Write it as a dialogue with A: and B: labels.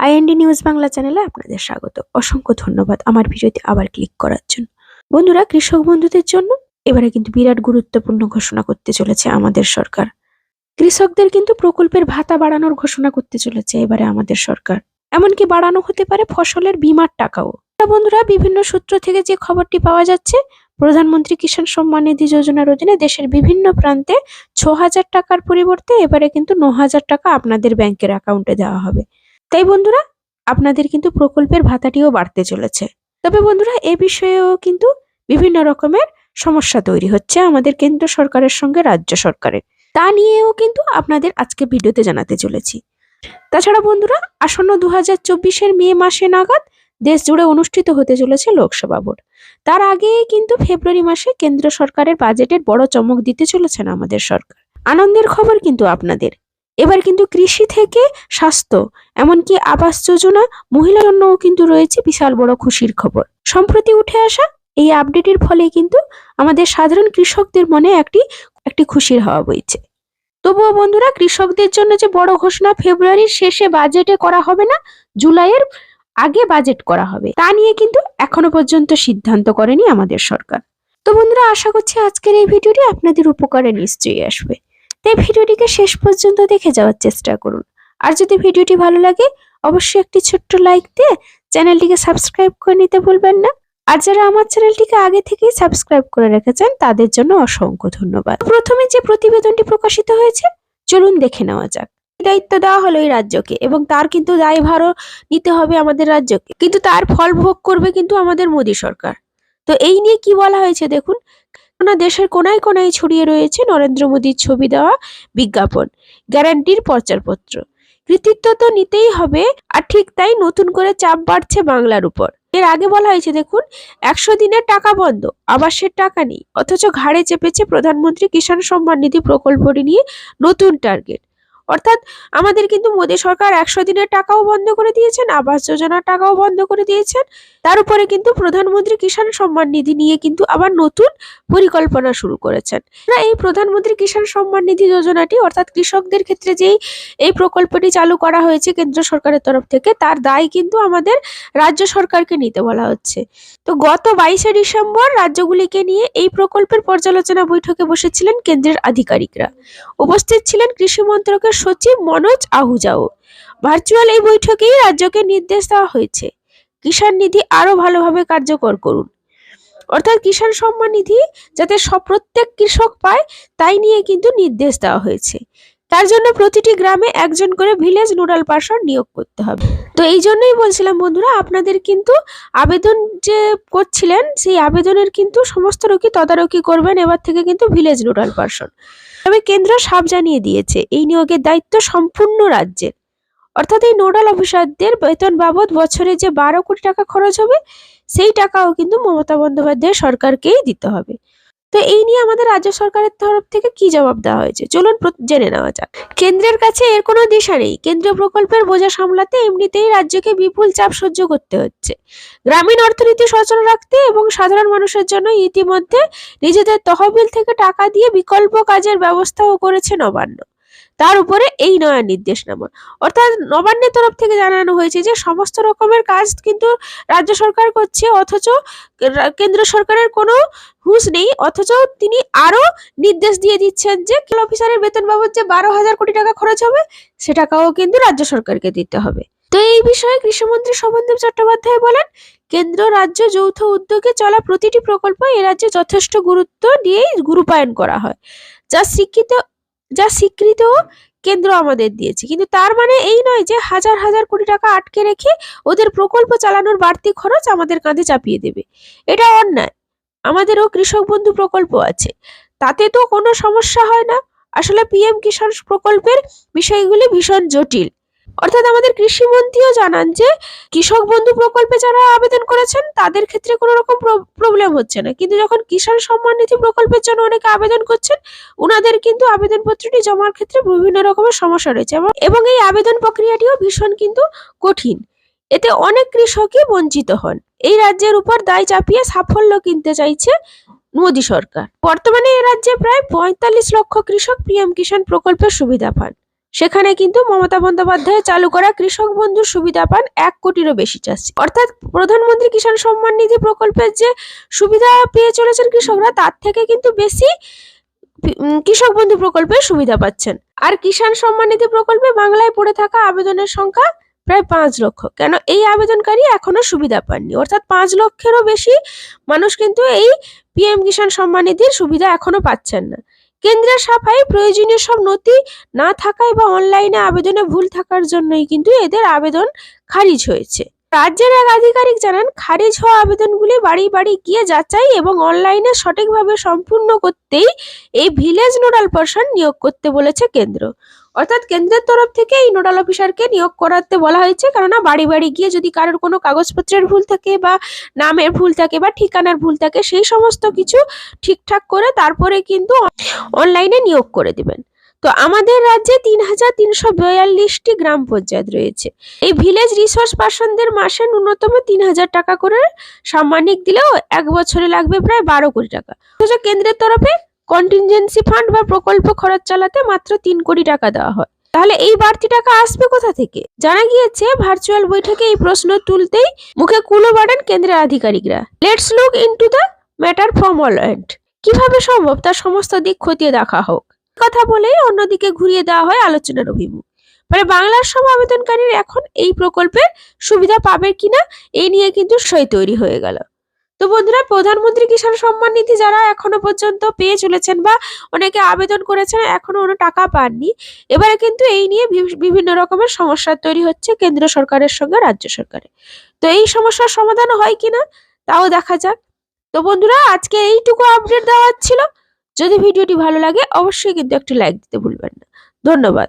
A: IND news Bangla চ্যানেলে আপনাদের স্বাগত। অসংখ্য ধন্যবাদ আমার ভিডিওতে আবার ক্লিক করার জন্য। বন্ধুরা, কৃষক বন্ধুদের জন্য এবারে কিন্তু বিরাট গুরুত্বপূর্ণ ঘোষণা করতে চলেছে আমাদের সরকার। কৃষকদের কিন্তু প্রকল্পের ভাতা বাড়ানোর ঘোষণা করতে চলেছে এবারে আমাদের সরকার। এমনকি বাড়ানো হতে পারে ফসলের বীমার টাকাও। বন্ধুরা, বিভিন্ন সূত্র থেকে যে খবরটি পাওয়া যাচ্ছে, প্রধানমন্ত্রী কিষাণ সম্মান নিধি যোজনার অধীনে দেশের বিভিন্ন প্রান্তে ছ হাজার টাকার পরিবর্তে এবারে কিন্তু ন হাজার টাকা আপনাদের ব্যাংকের অ্যাকাউন্টে দেওয়া হবে। তাই বন্ধুরা, আপনাদের কিন্তু প্রকল্পের ভাতাটিও বাড়তে চলেছে। তবে বন্ধুরা, এ বিষয়েও কিন্তু বিভিন্ন রকমের সমস্যা তৈরি হচ্ছে আমাদের কেন্দ্র সরকারের সঙ্গে রাজ্য সরকারের। তা নিয়েও কিন্তু আপনাদের আজকে ভিডিওতে জানাতে চলেছি। তাছাড়া বন্ধুরা, আসন্ন দু হাজার চব্বিশের মে মাসে নাগাদ দেশ জুড়ে অনুষ্ঠিত হতে চলেছে লোকসভা ভোট। তার আগে কিন্তু ফেব্রুয়ারি মাসে কেন্দ্র সরকারের বাজেটের বড় চমক দিতে চলেছেন আমাদের সরকার। আনন্দের খবর কিন্তু আপনাদের। এবার কিন্তু কৃষি থেকে স্বাস্থ্য, এমনকি আবাস যোজনা, মহিলার জন্যও কিন্তু রয়েছে বিশাল বড় খুশির খবর। সম্প্রতি উঠে আসা এই আপডেটের ফলে কিন্তু আমাদের সাধারণ কৃষকদের মনে একটি একটি খুশির হওয়া বইছে। তবুও বন্ধুরা, কৃষকদের জন্য যে বড় ঘোষণা ফেব্রুয়ারির শেষে বাজেটে করা হবে না, জুলাইয়ের আগে বাজেট করা হবে, তা নিয়ে কিন্তু এখনও পর্যন্ত সিদ্ধান্ত করেনি আমাদের সরকার। তো বন্ধুরা, আশা করছি আজকের এই ভিডিওটি আপনাদের উপকারে নিশ্চয়ই আসবে। তাই ভিডিওটিকে শেষ পর্যন্ত দেখে যাওয়ার চেষ্টা করুন। আর যদি ভিডিওটি ভালো লাগে, অবশ্যই একটি ছোট্ট লাইক দিয়ে চ্যানেলটিকে সাবস্ক্রাইব করে নিতে ভুলবেন না। আর যারা আমার চ্যানেলটিকে আগে থেকেই সাবস্ক্রাইব করে রেখেছেন, তাদের জন্য অসংখ্য ধন্যবাদ। প্রথমে যে প্রতিবেদনটি প্রকাশিত হয়েছে, চলুন দেখে নেওয়া যাক। দায়িত্ব দেওয়া হলো এই রাজ্যকে এবং তার কিন্তু দায়ভারও নিতে হবে আমাদের রাজ্যকে। কিন্তু তার ফল ভোগ করবে কিন্তু আমাদের মোদী সরকার। তো এই নিয়ে কি বলা হয়েছে দেখুন না দেশের কোনায় কোনায় ছড়িয়ে রয়েছে নরেন্দ্র মোদীর ছবি দেওয়া বিজ্ঞাপন, গ্যারান্টির প্রচারপত্র। কৃতিত্ব তো নিতেই হবে, আর ঠিক তাই নতুন করে চাপ বাড়ছে বাংলার উপর। এর আগে বলা হয়েছে, দেখুন, একশো দিনের টাকা বন্ধ আবাসের টাকা নেই। অথচ ঘাড়ে চেপেছে প্রধানমন্ত্রী কিষাণ সম্মান নিধি প্রকল্পটি নিয়ে নতুন টার্গেট। অর্থাৎ আমাদের কিন্তু মোদী সরকার একশো দিনের টাকাও বন্ধ করে দিয়েছেন, আবাস যোজনার টাকাও বন্ধ করে দিয়েছেন। তার উপরে কিন্তু প্রধানমন্ত্রী কিষাণ সম্মান নিধি নিয়ে কিন্তু আবার নতুন পরিকল্পনা শুরু করেছেন। এই প্রধানমন্ত্রী কিষাণ সম্মান নিধি যোজনাটি অর্থাৎ কৃষকদের ক্ষেত্রে যেই, এই প্রকল্পটি চালু করা হয়েছে কেন্দ্র সরকারের তরফ থেকে, তার দায় কিন্তু আমাদের রাজ্য সরকারকে নিতে বলা হচ্ছে। তো গত বাইশে ডিসেম্বর রাজ্যগুলিকে নিয়ে এই প্রকল্পের পর্যালোচনা বৈঠকে বসেছিলেন কেন্দ্রের আধিকারিকরা। উপস্থিত ছিলেন কৃষি মন্ত্রকের সচিব মনোজ আহুজাও। ভার্চুয়াল এই বৈঠকেই রাজ্যকে নির্দেশ দেওয়া হয়েছে। কিষাণ নিধি আরও ভালোভাবে কার্যকর করুন। অর্থাৎ কিষাণ সম্মান নিধি যাতে সব প্রত্যেক কৃষক পায়, তাই নিয়ে কিন্তু নির্দেশ দেওয়া হয়েছে। তার জন্য প্রতিটি গ্রামে একজন করে ভিলেজ নোডাল পার্সন নিয়োগ করতে হবে। তো এই জন্যই বলছিলাম বন্ধুরা, আপনাদের কিন্তু আবেদন যে করছিলেন, সেই আবেদনের কিন্তু সমস্ত রকি তদারকি করবেন, এবার থেকে কিন্তু ভিলেজ নোডাল পার্সন। তবে কেন্দ্র সাপ জানিয়ে দিয়েছে, এই নিয়োগের দায়িত্ব সম্পূর্ণ রাজ্যের। অর্থাৎ এই নোডাল অফিসারদের বেতন বাবদ বছরে যে বারো কোটি টাকা খরচ হবে, সেই টাকাও কিন্তু মমতা বন্দ্যোপাধ্যায় সরকারকেই দিতে হবে। তো এই নিয়ে আমাদের রাজ্য সরকারের তরফ থেকে কি জবাব দেওয়া হয়েছে? চলুন জেনে নেওয়া যাক। কেন্দ্রের কাছে এর কোনো দিশা নেই। কেন্দ্রীয় প্রকল্পের বোঝা সামলাতে এমনিতেই রাজ্যকে বিপুল চাপ সহ্য করতে হচ্ছে। গ্রামীণ অর্থনীতি সচল রাখতে এবং সাধারণ মানুষের জন্য ইতিমধ্যে নিজেদের তহবিল থেকে টাকা দিয়ে বিকল্প কাজের ব্যবস্থাও করেছে নবান্ন। তার উপরে এই নয়া নির্দেশনামা। অর্থাৎ নবান্নের তরফ থেকে জানানো হয়েছে যে সমস্ত রকমের কাজ কিন্তু রাজ্য সরকার করছে, অথচ কেন্দ্র সরকারের কোনো হুঁশ নেই, অথচ তিনি আরও নির্দেশ দিয়ে দিচ্ছেন যে কেল অফিসারের বেতন বাবদ যে বারো হাজার কোটি টাকা খরচ হবে, সে টাকাও কিন্তু রাজ্য সরকারকে দিতে হবে। তো এই বিষয়ে কৃষিমন্ত্রী শোভনদেব চট্টোপাধ্যায় বলেন, কেন্দ্র, রাজ্য যৌথ উদ্যোগে চলা প্রতিটি প্রকল্প এ রাজ্যে যথেষ্ট গুরুত্ব দিয়েই গুরুপায়ন করা হয়। যা স্বীকৃত যা স্বীকৃত কেন্দ্র আমাদের দিয়েছে। কিন্তু তার মানে এই নয় যে হাজার হাজার কোটি টাকা আটকে রেখে ওদের প্রকল্প চালানোর বাড়তি খরচ আমাদের কাঁধে চাপিয়ে দেবে। এটা অন্যায়। আমাদেরও কৃষক বন্ধু প্রকল্প আছে। তাতে তো কোনো সমস্যা হয় না। আসলে পিএম কিষাণ প্রকল্পের বিষয়গুলি ভীষণ জটিল। অর্থাৎ আমাদের কৃষিমন্ত্রীও জানান যে, কৃষক বন্ধু প্রকল্পে যারা আবেদন করেছেন, তাদের ক্ষেত্রে কোনো রকম প্রবলেম হচ্ছে না। কিন্তু যখন কিষাণ সম্মান নিধি প্রকল্পের জন্য অনেকে আবেদন করছেন ওনাদের কিন্তু আবেদনপত্রটি জমার ক্ষেত্রে বিভিন্ন রকমের সমস্যা রয়েছে এবং এই আবেদন প্রক্রিয়াটিও ভীষণ কিন্তু কঠিন। এতে অনেক কৃষকই বঞ্চিত হন। এই রাজ্যের উপর দায় চাপিয়ে সাফল্য কিনতে চাইছে মোদী সরকার। বর্তমানে এ রাজ্যে প্রায় পঁয়তাল্লিশ লক্ষ কৃষক পিএম কিষাণ প্রকল্পের সুবিধা পান। সেখানে কিন্তু মমতা বন্দ্যোপাধ্যায় চালু করা কৃষক বন্ধুর সুবিধা পান এক কোটিরও বেশি চাষি। অর্থাৎ প্রধানমন্ত্রী কিষাণ সম্মান নিধি প্রকল্পের যে সুবিধা পেয়ে চলেছেন কৃষকরা, তার থেকে কিন্তু বেশি কৃষক বন্ধু প্রকল্পের সুবিধা পাচ্ছেন। আর কিষাণ সম্মান নিধি প্রকল্পে বাংলায় পড়ে থাকা আবেদনের সংখ্যা প্রায় পাঁচ লক্ষ। কেন এই আবেদনকারী এখনও সুবিধা পাননি? অর্থাৎ পাঁচ লক্ষেরও বেশি মানুষ কিন্তু এই পিএম কিষাণ সম্মান নিধির সুবিধা এখনও পাচ্ছেন না। কেন্দ্রের সাফাই প্রয়োজনীয় সব নথি না থাকায় বা অনলাইনে আবেদনে ভুল থাকার জন্যই কিন্তু এদের আবেদন খারিজ হয়েছে। রাজ্যের এক আধিকারিক জানান, খারিজ হওয়া আবেদনগুলি বাড়ি বাড়ি গিয়ে যাচাই এবং অনলাইনে সঠিকভাবে সম্পূর্ণ করতেই এই ভিলেজ নোডাল পার্সন নিয়োগ করতে বলেছে কেন্দ্র। অর্থাৎ কেন্দ্রের তরফ থেকে এই নোডাল অফিসারকে নিয়োগ করাতে বলা হয়েছে। কেননা বাড়ি বাড়ি গিয়ে যদি কারোর কোনো কাগজপত্রের ভুল থাকে বা নামের ভুল থাকে বা ঠিকানার ভুল থাকে, সেই সমস্ত কিছু ঠিকঠাক করে তারপরে কিন্তু অনলাইনে নিয়োগ করে দিবেন। তো আমাদের রাজ্যে তিন হাজার তিনশো বিয়াল্লিশটি গ্রাম পঞ্চায়েত রয়েছে। এই ভিলেজ রিসোর্স পার্সনদের মাসে ন্যূনতম তিন হাজার টাকা করে সাম্মানিক দিলেও এক বছরে লাগবে প্রায় বারো কোটি টাকা। কেন্দ্রের তরফে কন্টিনজেন্সি ফান্ড বা প্রকল্প খরচ চালাতে মাত্র তিন কোটি টাকা দেওয়া হয়। তাহলে এই বাড়তি টাকা আসবে কোথা থেকে? জানা গিয়েছে ভার্চুয়াল বৈঠকে এই প্রশ্ন তুলতেই মুখে কুলো বাড়েন কেন্দ্রের আধিকারিকরা। Let's look into the matter from all end কীভাবে সম্ভব? তার সমস্ত দিক খতিয়ে দেখা হোক। কথা বলেই অন্যদিকে ঘুরিয়ে দেওয়া হয় আলোচনার অভিমুখ। মানে বাংলার সব আবেদনকারীর এখন এই প্রকল্পের সুবিধা পাবে কিনা, এই নিয়ে কিন্তু সই তৈরি হয়ে গেল। তো বন্ধুরা, প্রধানমন্ত্রী কিষাণ সম্মান নিধি যারা এখনও পর্যন্ত পেয়ে চলেছেন বা অনেকে আবেদন করেছেন, এখনও কোনো টাকা পাননি। এবারে কিন্তু এই নিয়ে বিভিন্ন রকমের সমস্যা তৈরি হচ্ছে কেন্দ্র সরকারের সঙ্গে রাজ্য সরকারের তো এই সমস্যার সমাধান হয় কিনা তাও দেখা যাক। তো বন্ধুরা, আজকে এইটুকু আপডেট দেওয়ার ছিল। যদি ভিডিওটি ভালো লাগে, অবশ্যই কিন্তু একটি লাইক দিতে ভুলবেন না। ধন্যবাদ।